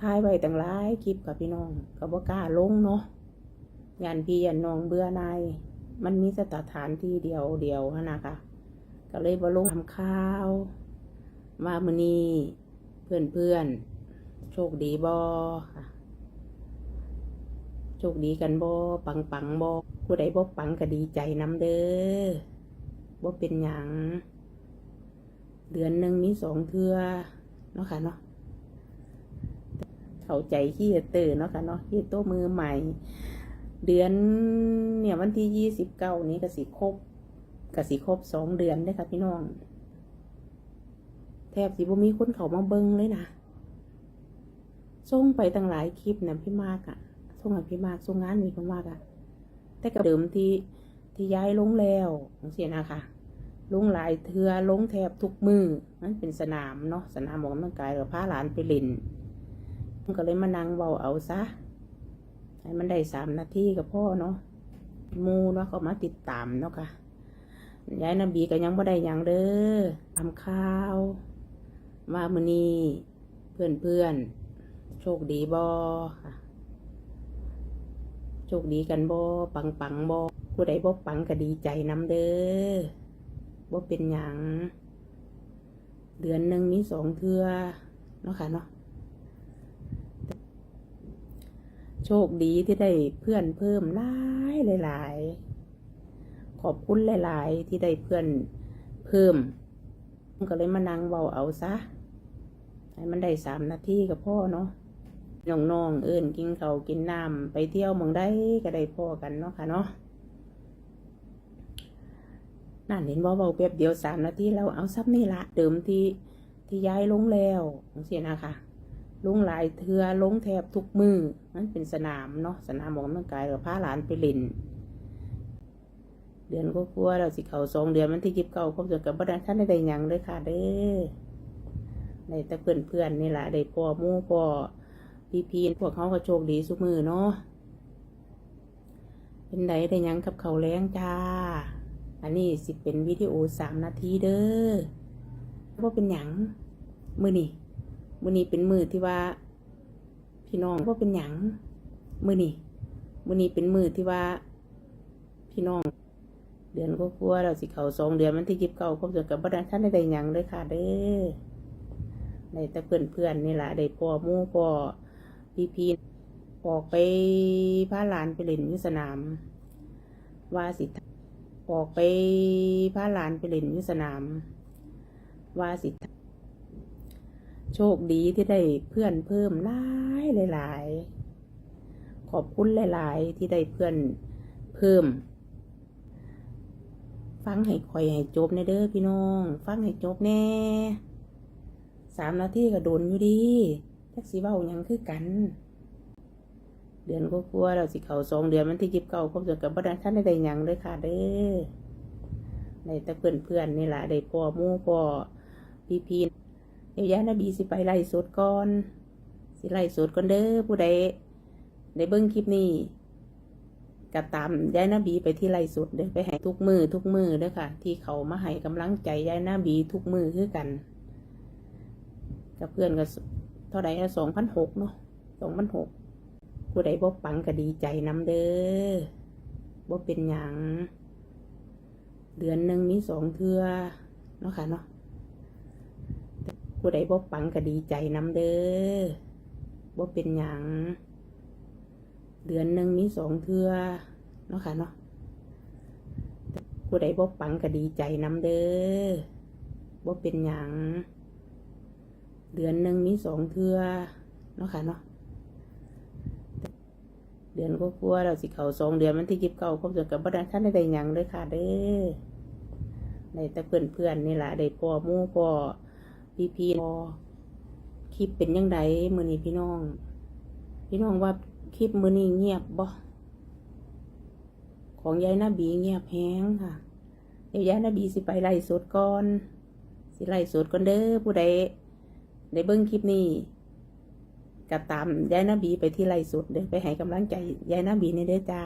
ถ่ายไว้ตั้งหลายคลิปกับพี่น้องก็บ่กล้าลงเนาะยันพี่ยันน้องเบื่อนายมันมีสถานที่เดียวเดียวนนะคะก็เลยบ่ลงทำข้าวว่ามือนี้เพื่อนเพื่อนโชคดีบ่ค่ะ โชคดีกันบ่ปังปังบ่ผู้ใดบ่ปังก็ดีใจนำเด้อบ่เป็นหยังเดือนหนึ่งมีสองเทือเนาะค่ะเนาะ เข้าใจขี้เตอร์เนาะค่ะเนาะขี้โตมือใหม่ เดือนเนี่ยวันที่ยี่สิบเก้านี้ก็สิครบก็สิครบสองเดือนได้ค่ะพี่น้อง แทบสิบ่มีคนเขามาเบิ่งเลยนะส่งไปตั้งหลายคลิปนะพี่มากอะส่งให้พี่มากส่งงานมีพี่มากอะแต่กับเดิมที่ที่ย้ายลงแล้วของเสียนะคะลงหลายเทือลงแทบทุกมือมันเป็นสนามเนาะสนามออกกำลังกายกับพาหลานไปเล่น ก็เลยมานั่งเบาเอาซะให้มันได้สามนาทีกับพ่อเนาะมูเนาะเขามาติดตามเนาะค่ะยายนบีก็ยังไม่ได้ยังเด้อทำข้าวว่ามือนี้เพื่อนเพื่อนโชคดีบอค่ะโชคดีกันบอปังปังบอผู้ใดบ่ปังก็ดีใจนำเด้อบ่เป็นหยังเดือนหนึ่งมีสองเทือเนาะค่ะเนาะ โชคดีที่ได้เพื่อนเพิ่มหลายหลายๆขอบคุณหลาย ๆ ที่ได้เพื่อนเพิ่ม ก็เลยมานั่งเบาเอาซะ ให้มันได้สามนาทีกับพ่อเนาะน้องๆเอิ้นกินเขากินน้ำไปเที่ยวเมืองได้ก็ได้พ่อกันเนาะค่ะเนาะนั่นเห็นว่าเบาแป๊บเดียวสามนาทีแล้วเอาซับนี่ละเดิมที่ที่ย้ายลงแล้วเสียนะคะ ลงหลายเทือลงแทบทุกมือมันเป็นสนามเนาะสนามออกกำลังกายกับพาหลานไปเล่นเดือนก็กลัวเราสิเขาสองเดือนมันที่ยิบเก่าครบจนกับบัดท่านได้ได้หยังเลยค่ะเด้อในแต่เพื่อนเพื่อนนี่แหละได้พ่อมู่พ่อพี่พีนพวกเขาก็โชคดีสุกมือเนาะเป็นไดได้ยังกับเขาแรงจ้า อันนี้สิเป็นวิดีโอสามนาทีเด้อว่าเป็นหยังมือนี่ มือนี่เป็นมือที่ว่า พี่น้องว่าเป็นหยังมือนี่มือนี่เป็นมือที่ว่า พี่น้อง เดือนก็กลัวเราสิเขาสองเดือนมันที่ยิบเก่าครบจนกับบัดท่านได้ได้หยังเลยค่ะเด้อในแต่เพื่อนเพื่อนนี่แหละได้พ่อมู่พ่อพี่พีออกไปพาหลานไปเล่นยู่สนาม ว่าสิออกไปพาหลานไปเล่นยู่สนาม ว่าสิ โชคดีที่ได้เพื่อนเพิ่มหลายหลายๆขอบคุณหลาย ๆ ที่ได้เพื่อนเพิ่ม ฟังให้คอยให้จบในเด้อพี่น้อง ฟังให้จบแน่สามนาทีก็โดนอยู่ดีจักสีเบ้ายังคือกัน เดือนก็กลัวๆเราสิเขาสองเดือนมันที่ยิบเก่าครบจนกับบัดท่านได้ได้ยังเลยค่ะเด้อในแต่เพื่อนเพื่อนๆนี่แหละได้พอมู่พอพี่พี เดี๋ยวยายนาบีสิไปไล่สดก่อน สิไล่สดก่อนเด้อผู้ใดได้เบิ้องคลิปนี้ก็ตามยายนาบีไปที่ไล่สดเด้อไปให้ทุกมือทุกมือเด้อค่ะ ที่เขามาให้กำลังใจยายนาบีทุกมือคือกันกับเพื่อนก็เท่าไหร่สองพันหกเนาะสองพันหกผู้ใดบ่ปังก็ดีใจน้ำเด้อบ่เป็นหยังเดือนหนึ่งมีสองเทือเนาะค่ะเนาะ ผู้ใดบ่ปังก็ดีใจนำเด้อบ่เป็นหยัง เดือนหนึ่งมีสองเทือเนาะค่ะเนาะผู้ใดบ่ปังก็ดีใจนำเด้อบ่เป็นหยัง เดือนหนึ่งมีสองเทือเนาะค่ะเนาะเดือนก็กลัวเราสิเขาสองเดือนมันที่ยิบเก่าครบจนกับบัดท่านได้ได้หยังเลยค่ะเด้อในแต่เพื่อนเพื่อนนี่แหละได้พ่อมู่พ่อ พี่พีพอคลิปเป็นยังไงมือนี้พี่น้อง พี่น้องว่าคลิปมือนี้เงียบบ่ของยายนาบีเงียบแฮงค่ะเดี๋ยวยายนาบีสิไปไล่สดก่อน สิไล่สดก่อนเด้อผู้ใดได้เบิ้งคลิปนี้ก็ตามยายนาบีไปที่ไร่สดเด้อไปให้กำลังใจยายนาบีนี่เด้อจ้า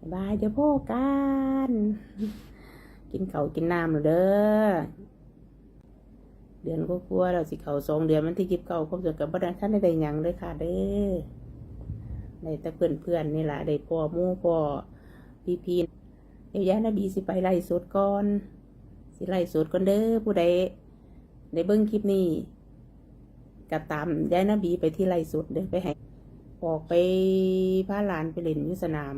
บายบายเจ้าพ่อกัน กินเขากินน้ำเด้อ เดือนก็กลัวๆเราสิเขาสองเดือนมันที่ยิบเก่าครบจนกับบ่ได้ท่านได้ยังเลยค่ะเด้อได้แต่เพื่อนเพื่อนๆนี่แหละได้พ่อมู่พ่อพี่พีเดี๋ยวยายนาบีสิไปไล่สดก่อน สิไล่สดก่อนเด้อผู้ใดได้เบิ่งคลิปนี้ก็ตามยายนาบีไปที่ไล่สดเด้อไปให้ออกไปพาหลานไปเล่นยู่สนาม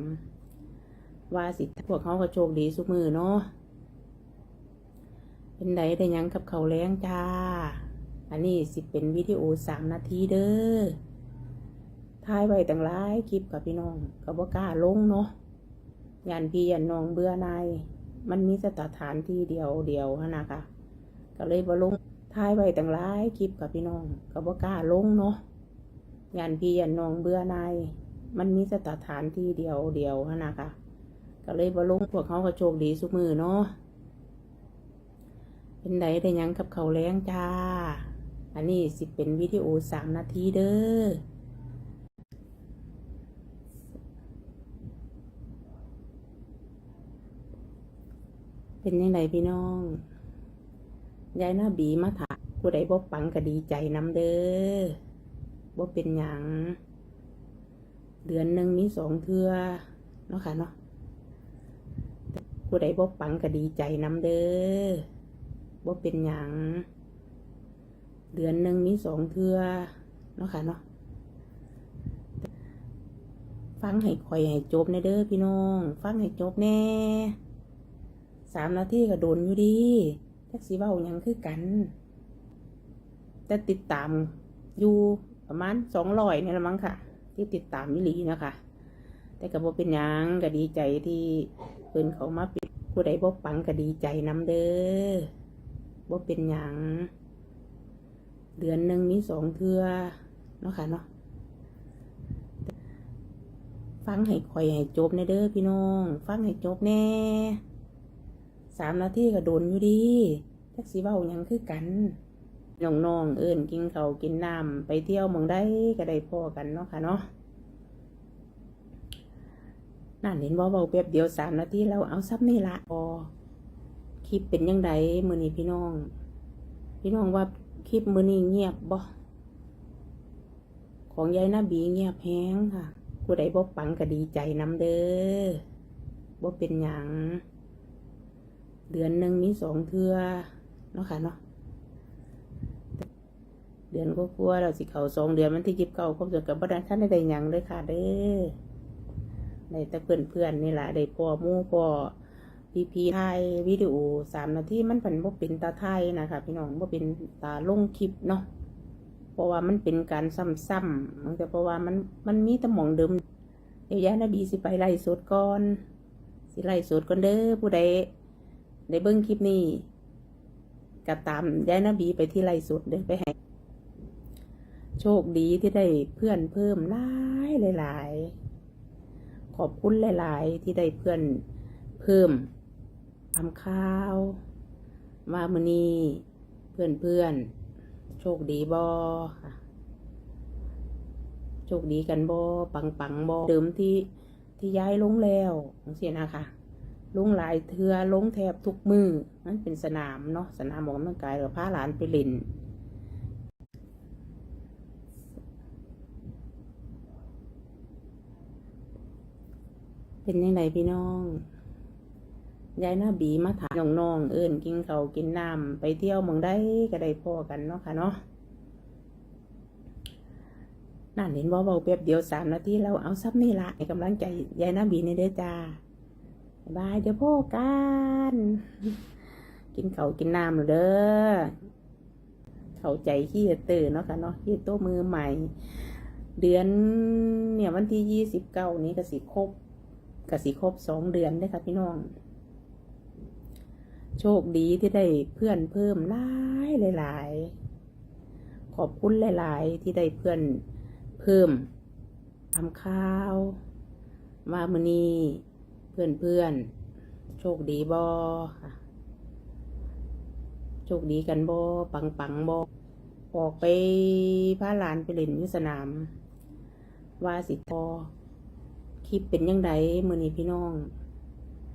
ว่าสิพวกเขาก็โชคดีสุกมือเนาะ เป็นไดได้ยังกับเขาแรงจ้า อันนี้สิเป็นวิดีโอสามนาทีเด้อถ่ายไว้ตั้งหลายคลิปกับพี่น้องก็บ่กล้าลงเนาะยานพี่ยันน้องเบื่อนายมันมีสถานที่เดียวเดียวนะคะก็เลยบ่ลงถ่ายไว้ตั้งหลายคลิปกับพี่น้องก็บ่กล้าลงเนาะยานพี่ยันน้องเบื่อนายมันมีสถานที่เดียวเดียวนะคะก็เลยบ่ลงพวกเขาก็โชคดีสุกมือเนาะ เป็นไดได้ยังกับเขาแรงจ้า อันนี้สิเป็นวิดีโอสามนาทีเด้อเป็นยังไงพี่น้อง ยายหน้าบีมาถามผู้ใดบ่ปังก็ดีใจน้ำเด้อบ่เป็นหยัง เดือนหนึ่งมีสองเทือเนาะค่ะเนาะผู้ใดบ่ปังก็ดีใจน้ำเด้อ บ่าเป็นหยังเดือนหนึ่งมีสองเทือเนาะค่ะเนาะฟังให้คอยให้จบแน่เด้อพี่น้อง ฟังให้จบแน่สามนาทีก็โดนอยู่ดีจักสิเว้าหยังคือกัน แต่ติดตามอยู่ประมาณสองร้อยนี่ละมั้งค่ะ ที่ติดตามมิลีนะคะ แต่ก็บ่เป็นยังก็ดีใจที่เพิ่นเขามาปิดผู้ใดบ่ปังก็ดีใจน้ำเด้อ บ่เป็นหยังเดือนหนึ่งมีสองเทือเนาะค่ะเนาะฟังให้คอยให้จบแน่เด้อพี่น้อง ฟังให้จบแน่สามนาทีก็โดนอยู่ดีจักสิเว้ายังคือกันน้องๆเอิ้นกินเขากินน้ำไปเที่ยวหมองได้ก็ได้พอกันเนาะค่ะเนาะนั่นเห็นว่าเบาแป๊บเดียวสามนาทีแล้วเอาซับนี่ละพอ คลิปเป็นยังไงมือนี้พี่น้อง พี่น้องว่าคลิปมือนี้เงียบบ่ของยายหน้าบีเงียบแฮงค่ะผู้ใดบ่ปังก็ดีใจน้ำเด้อบ่เป็นหยังเดือนหนึ่งมีสองเทือเนาะค่ะเนาะเดือนก็กลัวเราสิเขาสองเดือนมันที่ยิบเก่าครบจนกับบ่ได้ท่านได้ได้ยังเลยค่ะเด้อได้แต่เพื่อนเพื่อนๆนี่แหละได้พ่อมู่พ่อ พีพีถ่ายวิดีโอสามนาทีมันเป็นบ่เป็นตาไทยนะคะพี่น้องบ่เป็นตาลงคลิปเนาะเพราะว่ามันเป็นการซ้ำๆมันแต่เพราะว่ามันมันมีตะมองเดิมเดี๋ยวยายนาบีสิไปไล่สดก่อนสิไล่สดก่อนเด้อผู้ใดได้เบิ่งคลิปนี้ก็ตามยายนาบีไปที่ไล่สดเด้อไปให้โชคดีที่ได้เพื่อนเพิ่มหลายหลายๆขอบคุณหลาย ๆ ที่ได้เพื่อนเพิ่ม ทำข้าวว่ามือนี้เพื่อนเพื่อนๆโชคดีบอค่ะ โชคดีกันบอปังปังบอเดิมที่ที่ย้ายลงแล้วของเสียนะคะลงหลายเทือลงแทบทุกมือมันเป็นสนามเนาะสนามออกกำลังกายกับพาหลานไปเล่นเป็นยังไงพี่น้อง ยายหน้าบีมาถามน้องๆเอิญกินเขากินน้ำไปเที่ยวเมืองได้ก็ได้พอกันเนาะค่ะเนาะนั่นเห็นว่าเบาแป๊บเดียวสามนาทีแล้วเอาซับนี่ละให้กำลังใจยายหน้าบีนี่เด้อจ้าบายเดี๋ยวพ่อกัน กินเขากินน้ำเด้อเข้าใจขี้เตอร์เนาะค่ะเนาะขี้โตวมือใหม่ เดือนเนี่ยวันที่ยี่สิบเก้านี้ก็สิครบก็สิครบสองเดือนได้ค่ะพี่น้อง โชคดีที่ได้เพื่อนเพิ่มหลายหลายๆขอบคุณหลาย ๆ ที่ได้เพื่อนเพิ่มทำข้าวว่ามือนี้เพื่อนเพื่อนๆโชคดีบอค่ะ โชคดีกันบอปังปังบอออกไปพาหลานไปเล่นยู่สนาม ว่าสิพอคลิปเป็นยังไงมือนี้พี่น้อง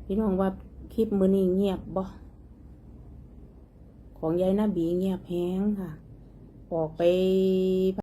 พี่น้องว่าคลิปมือนี้เงียบบ่ ของยายนาบีเงียบแห้งค่ะ ออกไป